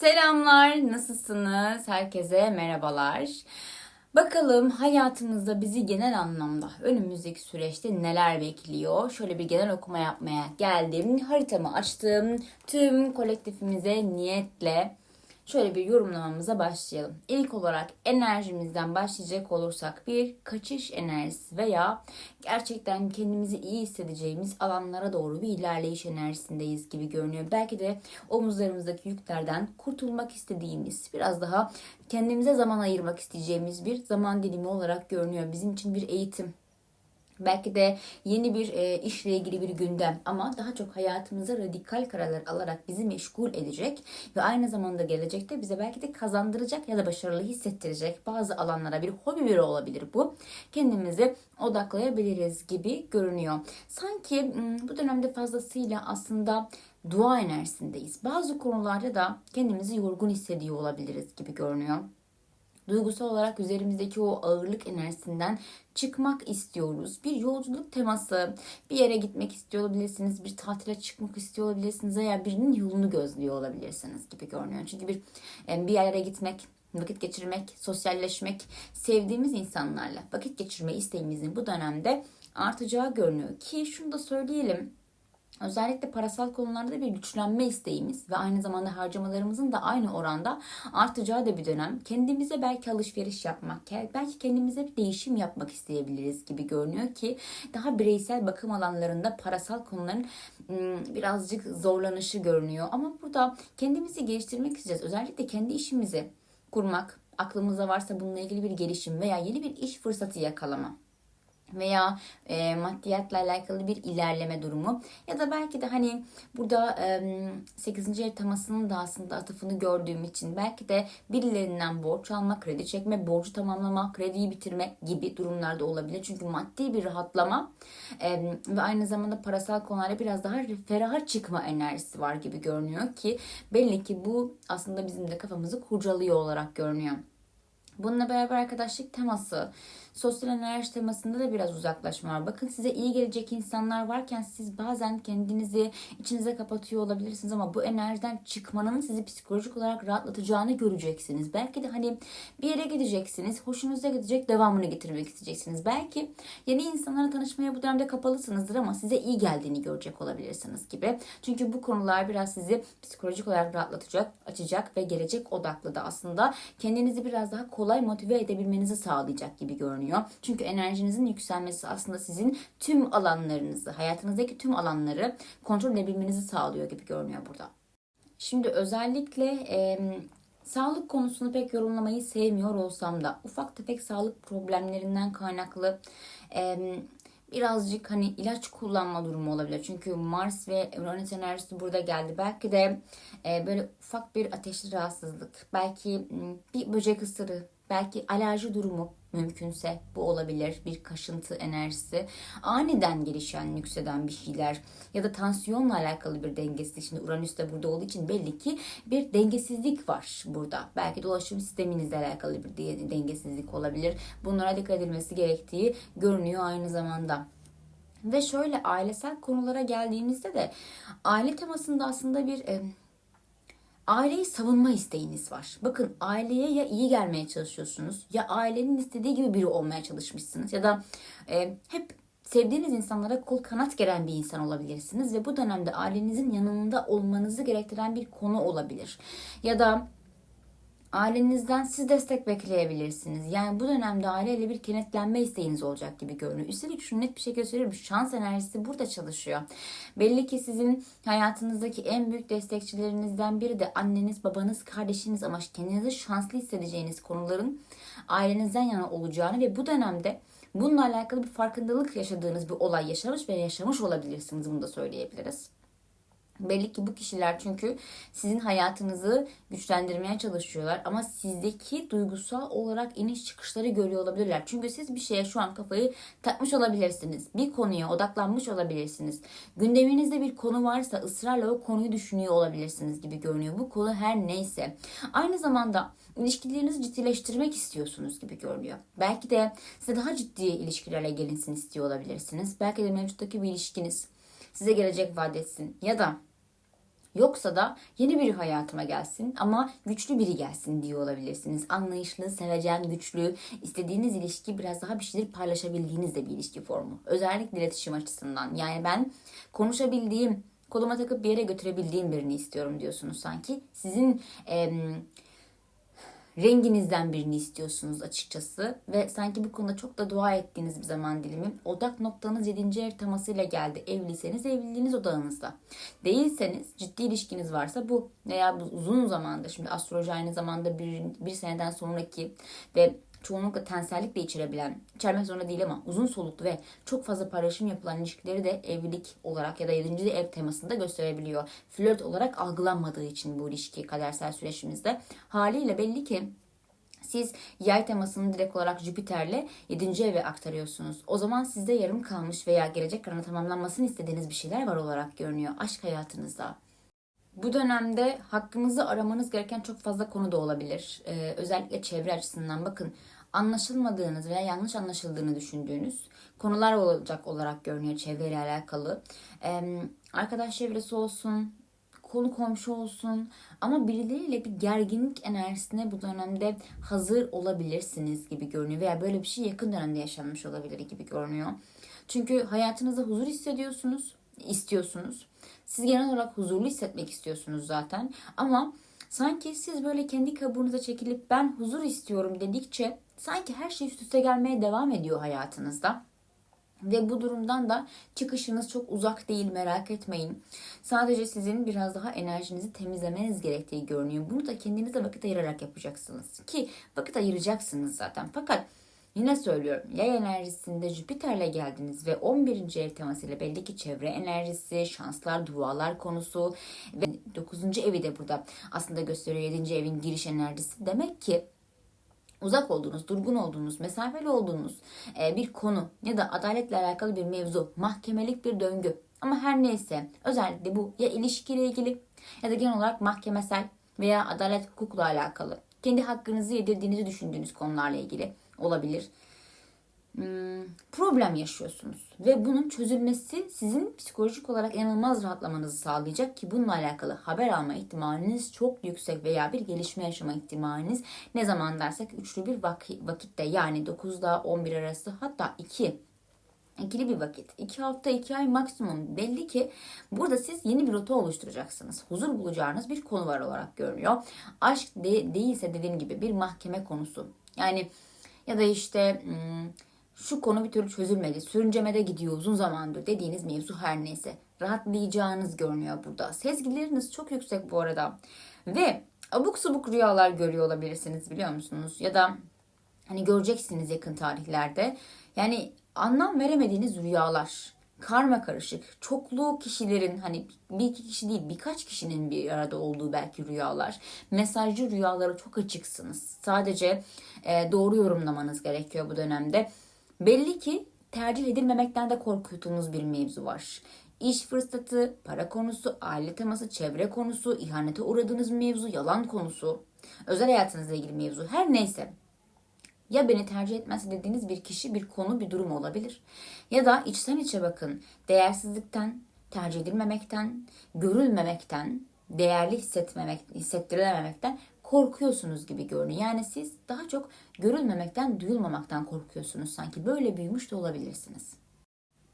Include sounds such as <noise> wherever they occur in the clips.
Selamlar, nasılsınız? Herkese merhabalar. Bakalım hayatımızda bizi genel anlamda önümüzdeki süreçte neler bekliyor? Şöyle bir genel okuma yapmaya geldim. Haritamı açtım. Tüm kolektifimize niyetle şöyle bir yorumlamamıza başlayalım. İlk olarak enerjimizden başlayacak olursak bir kaçış enerjisi veya gerçekten kendimizi iyi hissedeceğimiz alanlara doğru bir ilerleyiş enerjisindeyiz gibi görünüyor. Belki de omuzlarımızdaki yüklerden kurtulmak istediğimiz, biraz daha kendimize zaman ayırmak isteyeceğimiz bir zaman dilimi olarak görünüyor. Bizim için bir eğitim, Belki de yeni bir e, işle ilgili bir gündem ama daha çok hayatımıza radikal kararlar alarak bizi meşgul edecek ve aynı zamanda gelecekte bize belki de kazandıracak ya da başarılı hissettirecek bazı alanlara bir hobi bile olabilir bu. Kendimizi odaklayabiliriz gibi görünüyor. Sanki bu dönemde fazlasıyla aslında dua enerjisindeyiz. Bazı konularda da kendimizi yorgun hissediyor olabiliriz gibi görünüyor duygusal olarak üzerimizdeki o ağırlık enerjisinden çıkmak istiyoruz. Bir yolculuk teması, bir yere gitmek istiyor olabilirsiniz, bir tatile çıkmak istiyor olabilirsiniz veya birinin yolunu gözlüyor olabilirsiniz gibi görünüyor. Çünkü bir bir yere gitmek, vakit geçirmek, sosyalleşmek, sevdiğimiz insanlarla vakit geçirme isteğimizin bu dönemde artacağı görünüyor. Ki şunu da söyleyelim. Özellikle parasal konularda bir güçlenme isteğimiz ve aynı zamanda harcamalarımızın da aynı oranda artacağı da bir dönem. Kendimize belki alışveriş yapmak, belki kendimize bir değişim yapmak isteyebiliriz gibi görünüyor ki daha bireysel bakım alanlarında parasal konuların birazcık zorlanışı görünüyor. Ama burada kendimizi geliştirmek isteyeceğiz. Özellikle kendi işimizi kurmak, aklımızda varsa bununla ilgili bir gelişim veya yeni bir iş fırsatı yakalama veya e, maddiyatla alakalı bir ilerleme durumu ya da belki de hani burada e, 8. ev temasının da aslında atıfını gördüğüm için belki de birilerinden borç alma, kredi çekme, borcu tamamlama, krediyi bitirme gibi durumlarda olabilir. Çünkü maddi bir rahatlama e, ve aynı zamanda parasal konularda biraz daha feraha çıkma enerjisi var gibi görünüyor ki belli ki bu aslında bizim de kafamızı kurcalıyor olarak görünüyor. Bununla beraber arkadaşlık teması, sosyal enerji temasında da biraz uzaklaşma var. Bakın size iyi gelecek insanlar varken siz bazen kendinizi içinize kapatıyor olabilirsiniz ama bu enerjiden çıkmanın sizi psikolojik olarak rahatlatacağını göreceksiniz. Belki de hani bir yere gideceksiniz, hoşunuza gidecek, devamını getirmek isteyeceksiniz. Belki yeni insanlara tanışmaya bu dönemde kapalısınızdır ama size iyi geldiğini görecek olabilirsiniz gibi. Çünkü bu konular biraz sizi psikolojik olarak rahatlatacak, açacak ve gelecek odaklı da aslında kendinizi biraz daha kolay motive edebilmenizi sağlayacak gibi görünüyor görünüyor. Çünkü enerjinizin yükselmesi aslında sizin tüm alanlarınızı, hayatınızdaki tüm alanları kontrol edebilmenizi sağlıyor gibi görünüyor burada. Şimdi özellikle e, sağlık konusunu pek yorumlamayı sevmiyor olsam da ufak tefek sağlık problemlerinden kaynaklı e, birazcık hani ilaç kullanma durumu olabilir. Çünkü Mars ve Uranüs enerjisi burada geldi. Belki de e, böyle ufak bir ateşli rahatsızlık, belki bir böcek ısırı, belki alerji durumu mümkünse bu olabilir. Bir kaşıntı enerjisi aniden gelişen yükselen bir şeyler ya da tansiyonla alakalı bir dengesizlik şimdi Uranüs de burada olduğu için belli ki bir dengesizlik var burada. Belki dolaşım sisteminizle alakalı bir dengesizlik olabilir. Bunlara dikkat edilmesi gerektiği görünüyor aynı zamanda. Ve şöyle ailesel konulara geldiğimizde de aile temasında aslında bir aileyi savunma isteğiniz var. Bakın aileye ya iyi gelmeye çalışıyorsunuz ya ailenin istediği gibi biri olmaya çalışmışsınız ya da e, hep sevdiğiniz insanlara kol kanat gelen bir insan olabilirsiniz ve bu dönemde ailenizin yanında olmanızı gerektiren bir konu olabilir. Ya da Ailenizden siz destek bekleyebilirsiniz. Yani bu dönemde aileyle bir kenetlenme isteğiniz olacak gibi görünüyor. Üstelik şunu net bir şekilde söylüyorum. Şans enerjisi burada çalışıyor. Belli ki sizin hayatınızdaki en büyük destekçilerinizden biri de anneniz, babanız, kardeşiniz ama kendinizi şanslı hissedeceğiniz konuların ailenizden yana olacağını ve bu dönemde bununla alakalı bir farkındalık yaşadığınız bir olay yaşamış ve yaşamış olabilirsiniz. Bunu da söyleyebiliriz. Belli ki bu kişiler çünkü sizin hayatınızı güçlendirmeye çalışıyorlar ama sizdeki duygusal olarak iniş çıkışları görüyor olabilirler. Çünkü siz bir şeye şu an kafayı takmış olabilirsiniz. Bir konuya odaklanmış olabilirsiniz. Gündeminizde bir konu varsa ısrarla o konuyu düşünüyor olabilirsiniz gibi görünüyor. Bu konu her neyse. Aynı zamanda ilişkilerinizi ciddileştirmek istiyorsunuz gibi görünüyor. Belki de size daha ciddi ilişkilerle gelinsin istiyor olabilirsiniz. Belki de mevcuttaki bir ilişkiniz size gelecek vaat etsin ya da Yoksa da yeni biri hayatıma gelsin ama güçlü biri gelsin diye olabilirsiniz. Anlayışlı, sevecen, güçlü, istediğiniz ilişki biraz daha bir şeyler paylaşabildiğiniz de bir ilişki formu. Özellikle iletişim açısından. Yani ben konuşabildiğim, koluma takıp bir yere götürebildiğim birini istiyorum diyorsunuz sanki. Sizin em, renginizden birini istiyorsunuz açıkçası ve sanki bu konuda çok da dua ettiğiniz bir zaman dilimi odak noktanız 7. ev temasıyla geldi. Evliyseniz evliliğiniz odağınızda. Değilseniz ciddi ilişkiniz varsa bu veya bu uzun zamanda şimdi astroloji aynı zamanda bir, bir seneden sonraki ve çoğunlukla tensellikle içerebilen, içermek zorunda değil ama uzun soluklu ve çok fazla paylaşım yapılan ilişkileri de evlilik olarak ya da 7. ev temasında gösterebiliyor. Flört olarak algılanmadığı için bu ilişki kadersel süreçimizde. Haliyle belli ki siz yay temasını direkt olarak Jüpiter'le 7. eve aktarıyorsunuz. O zaman sizde yarım kalmış veya gelecek kararına tamamlanmasını istediğiniz bir şeyler var olarak görünüyor aşk hayatınızda. Bu dönemde hakkınızı aramanız gereken çok fazla konu da olabilir. Ee, özellikle çevre açısından bakın anlaşılmadığınız veya yanlış anlaşıldığını düşündüğünüz konular olacak olarak görünüyor çevreyle alakalı. Arkadaş çevresi olsun, konu komşu olsun ama birileriyle bir gerginlik enerjisine bu dönemde hazır olabilirsiniz gibi görünüyor veya böyle bir şey yakın dönemde yaşanmış olabilir gibi görünüyor. Çünkü hayatınızda huzur hissediyorsunuz, istiyorsunuz. Siz genel olarak huzurlu hissetmek istiyorsunuz zaten ama sanki siz böyle kendi kabuğunuza çekilip ben huzur istiyorum dedikçe sanki her şey üst üste gelmeye devam ediyor hayatınızda. Ve bu durumdan da çıkışınız çok uzak değil merak etmeyin. Sadece sizin biraz daha enerjinizi temizlemeniz gerektiği görünüyor. Bunu da kendinize vakit ayırarak yapacaksınız. Ki vakit ayıracaksınız zaten. Fakat yine söylüyorum yay enerjisinde Jüpiter'le geldiniz ve 11. ev temasıyla belli ki çevre enerjisi, şanslar, dualar konusu ve 9. evi de burada aslında gösteriyor 7. evin giriş enerjisi. Demek ki uzak olduğunuz, durgun olduğunuz, mesafeli olduğunuz e, bir konu ya da adaletle alakalı bir mevzu, mahkemelik bir döngü. Ama her neyse özellikle bu ya ilişkiyle ilgili ya da genel olarak mahkemesel veya adalet hukukla alakalı. Kendi hakkınızı yedirdiğinizi düşündüğünüz konularla ilgili olabilir. Hmm, problem yaşıyorsunuz ve bunun çözülmesi sizin psikolojik olarak inanılmaz rahatlamanızı sağlayacak ki bununla alakalı haber alma ihtimaliniz çok yüksek veya bir gelişme yaşama ihtimaliniz ne zaman dersek üçlü bir vakitte yani 9'da 11 arası hatta 2 ikili bir vakit. 2 hafta 2 ay maksimum. Belli ki burada siz yeni bir rota oluşturacaksınız. Huzur bulacağınız bir konu var olarak görünüyor. Aşk de, değilse dediğim gibi bir mahkeme konusu. Yani ya da işte hmm, şu konu bir türlü çözülmedi. Sürüncemede gidiyor uzun zamandır dediğiniz mevzu her neyse. Rahatlayacağınız görünüyor burada. Sezgileriniz çok yüksek bu arada. Ve abuk subuk rüyalar görüyor olabilirsiniz biliyor musunuz? Ya da hani göreceksiniz yakın tarihlerde. Yani anlam veremediğiniz rüyalar. Karma karışık. Çoklu kişilerin hani bir iki kişi değil birkaç kişinin bir arada olduğu belki rüyalar. Mesajcı rüyalara çok açıksınız. Sadece e, doğru yorumlamanız gerekiyor bu dönemde Belli ki tercih edilmemekten de korkuttuğunuz bir mevzu var. İş fırsatı, para konusu, aile teması, çevre konusu, ihanete uğradığınız mevzu, yalan konusu, özel hayatınızla ilgili mevzu her neyse. Ya beni tercih etmezse dediğiniz bir kişi, bir konu, bir durum olabilir. Ya da içten içe bakın, değersizlikten, tercih edilmemekten, görülmemekten, değerli hissetmemek, hissettirilememekten korkuyorsunuz gibi görünüyor. Yani siz daha çok görülmemekten, duyulmamaktan korkuyorsunuz sanki. Böyle büyümüş de olabilirsiniz.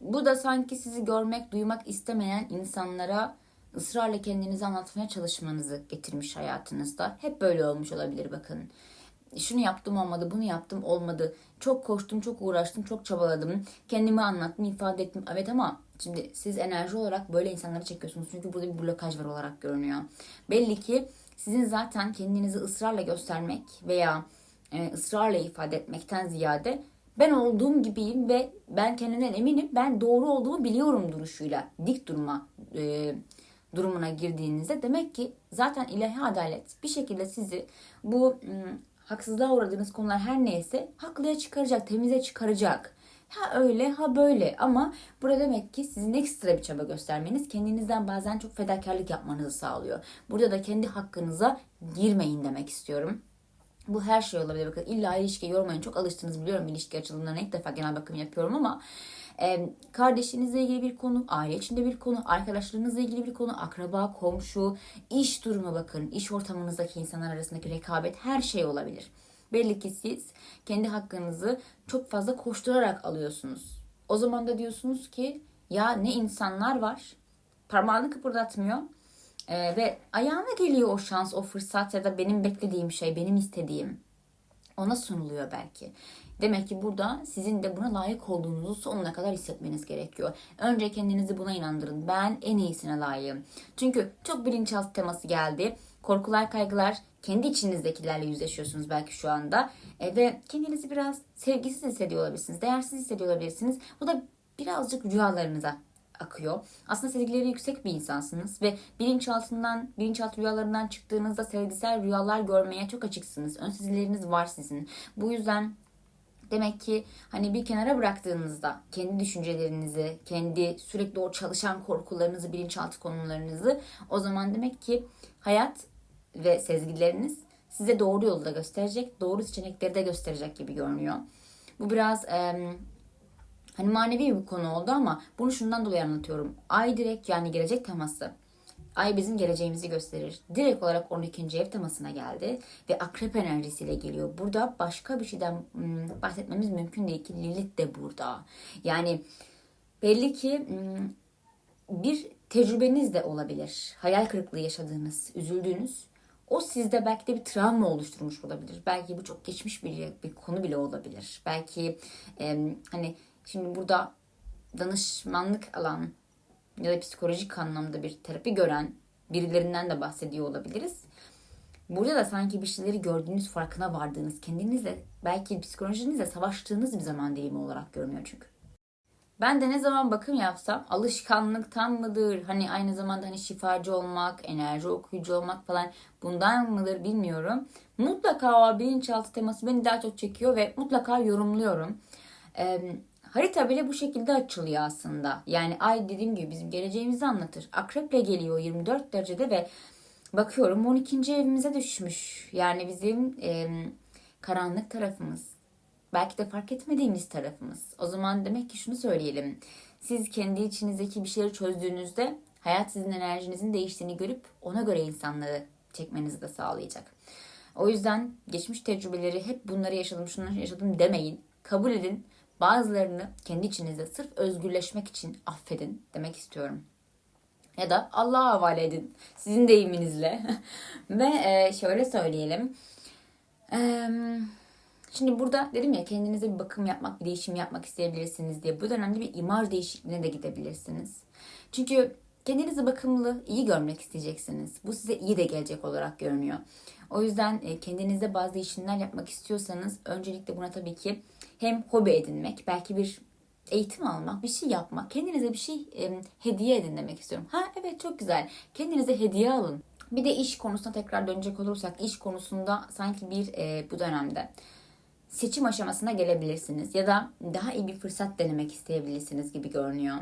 Bu da sanki sizi görmek, duymak istemeyen insanlara ısrarla kendinizi anlatmaya çalışmanızı getirmiş hayatınızda. Hep böyle olmuş olabilir bakın. Şunu yaptım olmadı, bunu yaptım olmadı. Çok koştum, çok uğraştım, çok çabaladım. Kendimi anlattım, ifade ettim. Evet ama şimdi siz enerji olarak böyle insanları çekiyorsunuz. Çünkü burada bir blokaj var olarak görünüyor. Belli ki sizin zaten kendinizi ısrarla göstermek veya e, ısrarla ifade etmekten ziyade ben olduğum gibiyim ve ben kendimden eminim ben doğru olduğumu biliyorum duruşuyla dik durma e, durumuna girdiğinizde demek ki zaten ilahi adalet bir şekilde sizi bu m, haksızlığa uğradığınız konular her neyse haklıya çıkaracak, temize çıkaracak. Ha öyle ha böyle ama burada demek ki sizin ekstra bir çaba göstermeniz kendinizden bazen çok fedakarlık yapmanızı sağlıyor. Burada da kendi hakkınıza girmeyin demek istiyorum. Bu her şey olabilir. Bakın illa ilişkiye yormayın. Çok alıştınız biliyorum ilişki açılımlarına. ilk defa genel bakım yapıyorum ama e, kardeşinizle ilgili bir konu, aile içinde bir konu, arkadaşlarınızla ilgili bir konu, akraba, komşu, iş durumu bakın, iş ortamınızdaki insanlar arasındaki rekabet her şey olabilir. Belli ki siz kendi hakkınızı çok fazla koşturarak alıyorsunuz. O zaman da diyorsunuz ki ya ne insanlar var parmağını kıpırdatmıyor ee, ve ayağına geliyor o şans, o fırsat ya da benim beklediğim şey, benim istediğim ona sunuluyor belki. Demek ki burada sizin de buna layık olduğunuzu sonuna kadar hissetmeniz gerekiyor. Önce kendinizi buna inandırın. Ben en iyisine layığım. Çünkü çok bilinçaltı teması geldi. Korkular, kaygılar kendi içinizdekilerle yüzleşiyorsunuz belki şu anda. E, ve kendinizi biraz sevgisiz hissediyor olabilirsiniz. Değersiz hissediyor olabilirsiniz. Bu da birazcık rüyalarınıza akıyor. Aslında sezgileri yüksek bir insansınız ve bilinçaltından, bilinçaltı rüyalarından çıktığınızda sezgisel rüyalar görmeye çok açıksınız. Ön sezileriniz var sizin. Bu yüzden Demek ki hani bir kenara bıraktığınızda kendi düşüncelerinizi, kendi sürekli o çalışan korkularınızı, bilinçaltı konularınızı o zaman demek ki hayat ve sezgileriniz size doğru yolu da gösterecek, doğru seçenekleri de gösterecek gibi görünüyor. Bu biraz e, hani manevi bir konu oldu ama bunu şundan dolayı anlatıyorum. Ay direkt yani gelecek teması. Ay bizim geleceğimizi gösterir. Direkt olarak 12. ev temasına geldi ve akrep enerjisiyle geliyor. Burada başka bir şeyden hmm, bahsetmemiz mümkün değil ki Lilith de burada. Yani belli ki hmm, bir tecrübeniz de olabilir. Hayal kırıklığı yaşadığınız, üzüldüğünüz. O sizde belki de bir travma oluşturmuş olabilir. Belki bu çok geçmiş bir, bir konu bile olabilir. Belki e, hani şimdi burada danışmanlık alan ya da psikolojik anlamda bir terapi gören birilerinden de bahsediyor olabiliriz. Burada da sanki bir şeyleri gördüğünüz, farkına vardığınız, kendinizle belki psikolojinizle savaştığınız bir zaman dilimi olarak görünüyor çünkü. Ben de ne zaman bakım yapsam alışkanlıktan mıdır? Hani aynı zamanda hani şifacı olmak, enerji okuyucu olmak falan bundan mıdır bilmiyorum. Mutlaka o bilinçaltı teması beni daha çok çekiyor ve mutlaka yorumluyorum. Ee, Harita bile bu şekilde açılıyor aslında. Yani ay dediğim gibi bizim geleceğimizi anlatır. Akreple geliyor 24 derecede ve bakıyorum 12. evimize düşmüş. Yani bizim e, karanlık tarafımız. Belki de fark etmediğimiz tarafımız. O zaman demek ki şunu söyleyelim. Siz kendi içinizdeki bir şeyleri çözdüğünüzde hayat sizin enerjinizin değiştiğini görüp ona göre insanları çekmenizi de sağlayacak. O yüzden geçmiş tecrübeleri hep bunları yaşadım, şunları yaşadım demeyin. Kabul edin Bazılarını kendi içinizde sırf özgürleşmek için affedin demek istiyorum. Ya da Allah'a havale edin. Sizin deyiminizle. <laughs> Ve e, şöyle söyleyelim. Şimdi burada dedim ya kendinize bir bakım yapmak, bir değişim yapmak isteyebilirsiniz diye. Bu dönemde bir imaj değişikliğine de gidebilirsiniz. Çünkü kendinizi bakımlı, iyi görmek isteyeceksiniz. Bu size iyi de gelecek olarak görünüyor. O yüzden e, kendinize bazı değişimler yapmak istiyorsanız öncelikle buna tabii ki hem hobi edinmek, belki bir eğitim almak, bir şey yapmak, kendinize bir şey e, hediye edin demek istiyorum. Ha evet çok güzel. Kendinize hediye alın. Bir de iş konusuna tekrar dönecek olursak iş konusunda sanki bir e, bu dönemde seçim aşamasına gelebilirsiniz ya da daha iyi bir fırsat denemek isteyebilirsiniz gibi görünüyor.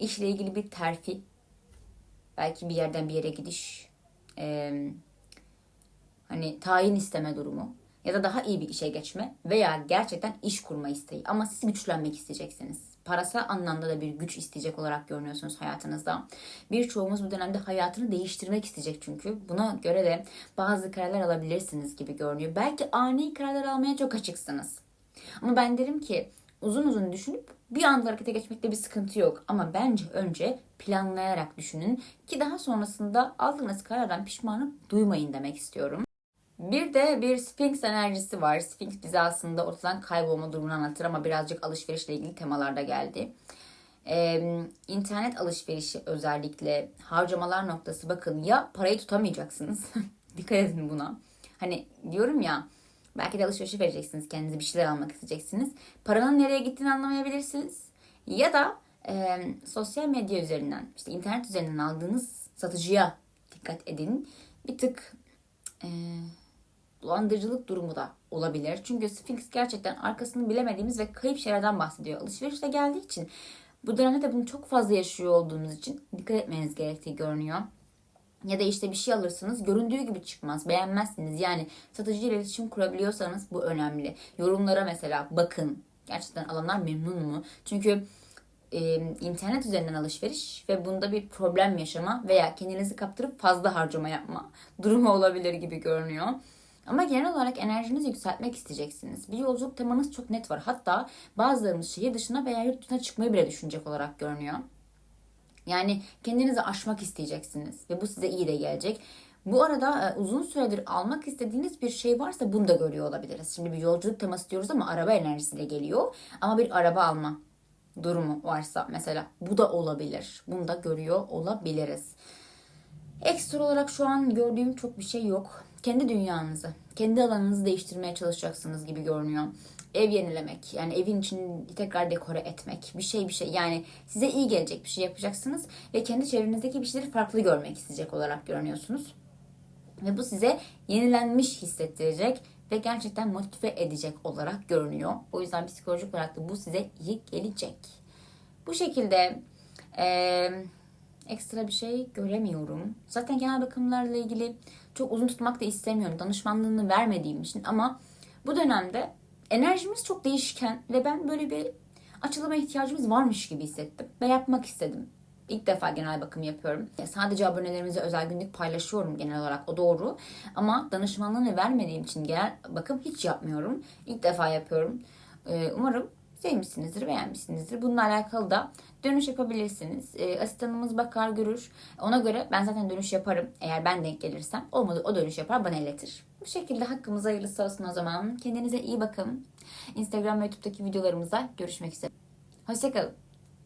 İşle ilgili bir terfi, belki bir yerden bir yere gidiş, e, hani tayin isteme durumu ya da daha iyi bir işe geçme veya gerçekten iş kurma isteği. Ama siz güçlenmek isteyeceksiniz. Parasal anlamda da bir güç isteyecek olarak görünüyorsunuz hayatınızda. Birçoğumuz bu dönemde hayatını değiştirmek isteyecek çünkü. Buna göre de bazı kararlar alabilirsiniz gibi görünüyor. Belki ani kararlar almaya çok açıksınız. Ama ben derim ki uzun uzun düşünüp bir anda harekete geçmekte bir sıkıntı yok. Ama bence önce planlayarak düşünün ki daha sonrasında aldığınız karardan pişmanlık duymayın demek istiyorum. Bir de bir Sphinx enerjisi var. Sphinx bize aslında ortadan kaybolma durumunu anlatır ama birazcık alışverişle ilgili temalarda geldi. Ee, internet alışverişi özellikle harcamalar noktası bakın ya parayı tutamayacaksınız. <laughs> Dikkat edin buna. Hani diyorum ya belki de alışverişe vereceksiniz. Kendinize bir şeyler almak isteyeceksiniz. Paranın nereye gittiğini anlamayabilirsiniz. Ya da e, sosyal medya üzerinden işte internet üzerinden aldığınız satıcıya dikkat edin. Bir tık dolandırıcılık durumu da olabilir. Çünkü Sphinx gerçekten arkasını bilemediğimiz ve kayıp şeylerden bahsediyor. Alışverişte geldiği için bu dönemde de bunu çok fazla yaşıyor olduğumuz için dikkat etmeniz gerektiği görünüyor. Ya da işte bir şey alırsınız göründüğü gibi çıkmaz beğenmezsiniz. Yani satıcı ile iletişim kurabiliyorsanız bu önemli. Yorumlara mesela bakın gerçekten alanlar memnun mu? Çünkü e, internet üzerinden alışveriş ve bunda bir problem yaşama veya kendinizi kaptırıp fazla harcama yapma durumu <laughs> olabilir gibi görünüyor. Ama genel olarak enerjinizi yükseltmek isteyeceksiniz. Bir yolculuk temanız çok net var. Hatta bazılarımız şehir dışına veya yurt dışına çıkmayı bile düşünecek olarak görünüyor. Yani kendinizi aşmak isteyeceksiniz ve bu size iyi de gelecek. Bu arada e, uzun süredir almak istediğiniz bir şey varsa bunu da görüyor olabiliriz. Şimdi bir yolculuk teması diyoruz ama araba enerjisiyle geliyor. Ama bir araba alma durumu varsa mesela bu da olabilir. Bunu da görüyor olabiliriz. Ekstra olarak şu an gördüğüm çok bir şey yok. Kendi dünyanızı, kendi alanınızı değiştirmeye çalışacaksınız gibi görünüyor. Ev yenilemek, yani evin içini tekrar dekore etmek, bir şey bir şey. Yani size iyi gelecek bir şey yapacaksınız ve kendi çevrenizdeki bir şeyleri farklı görmek isteyecek olarak görünüyorsunuz. Ve bu size yenilenmiş hissettirecek ve gerçekten motive edecek olarak görünüyor. O yüzden psikolojik olarak da bu size iyi gelecek. Bu şekilde eee ekstra bir şey göremiyorum. Zaten genel bakımlarla ilgili çok uzun tutmak da istemiyorum. Danışmanlığını vermediğim için ama bu dönemde enerjimiz çok değişken ve ben böyle bir açılıma ihtiyacımız varmış gibi hissettim ve yapmak istedim. İlk defa genel bakım yapıyorum. Sadece abonelerimize özel günlük paylaşıyorum genel olarak o doğru. Ama danışmanlığını vermediğim için genel bakım hiç yapmıyorum. İlk defa yapıyorum. Ee, Umarım sevmişsinizdir, beğenmişsinizdir. Bununla alakalı da dönüş yapabilirsiniz. Ee, asistanımız bakar, görür. Ona göre ben zaten dönüş yaparım. Eğer ben denk gelirsem. Olmadı o dönüş yapar, bana iletir. Bu şekilde hakkımız hayırlısı olsun o zaman. Kendinize iyi bakın. Instagram ve YouTube'daki videolarımıza görüşmek üzere. Hoşçakalın.